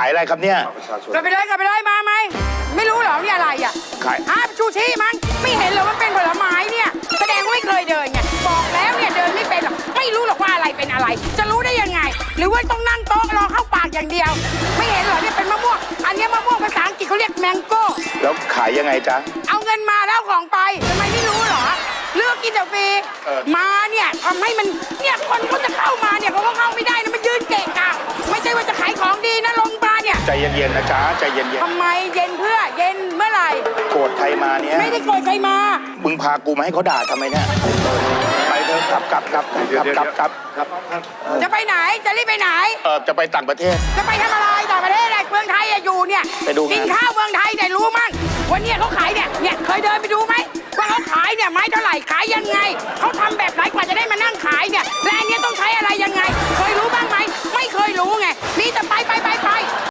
ายอะไรครับเนี่ย กลับไปเลยกลับไปเลยมาไหมไม่รู้เหรอนี่อะไรอะขายฮะชูชีมั้งไม่เห็นเหรอว่าเป็นผลไม้เนี่ย แสดงว่าไม่เคยเดินไงบอกแล้วเนี่ยเดินไม่เป็นหรอกไม่รู้หรอกว่าอะไรเป็นอะไร จะรู้ได้ยังไง หรือว่าต้องนั่งโต๊ะรอเข้าปากอย่างเดียว ไม่เห็นเหรอเนี่ยเป็นมะม่วงอันเนี้ยมะม่วงภาษาอังกฤษเขาเรียกแมงโก้ แล้วขายยังไงจ๊ะ เอาเงินมาแล้วเอาของไปทำไมไม่รู้เหรอ เลือกกินแต่ฟรีเออมาเนี่ยทำให้มันเนี่ยคนเขาจะ ใจเย็นๆนะจ๊ะใจเย็นทำไมเย็นเพื่อเย็นเมื่อไหร่ ๆโกรธใครมาเนี่ยไม่ได้โกรธใครมา มึงพากูมาให้เขาด่าทำไมเนี่ยไปเถอะกลับกลับกลับกลับกลับกลับกลับจะไปไหนจะรีบไปไหน เออจะไปต่างประเทศ จะไปทำอะไรต่างประเทศอะไรเมืองไทยอะอยู่เนี่ยไปดูงาน กินข้าวเมืองไทยเนี่ยรู้มั้งวันเนี้ยเขาขายเนี่ยเนี่ยเคยเดินไปดูไหมว่าเขาขายเนี่ยไม้เท่าไหร่ขายยังไงเขาทำแบบไหนกว่าจะได้มานั่งขายเนี่ยและอันเนี้ยต้องใช้อะไรยังไง เคยรู้บ้างไหมไม่เคยรู้ไงมีแต่ไปไปไปไป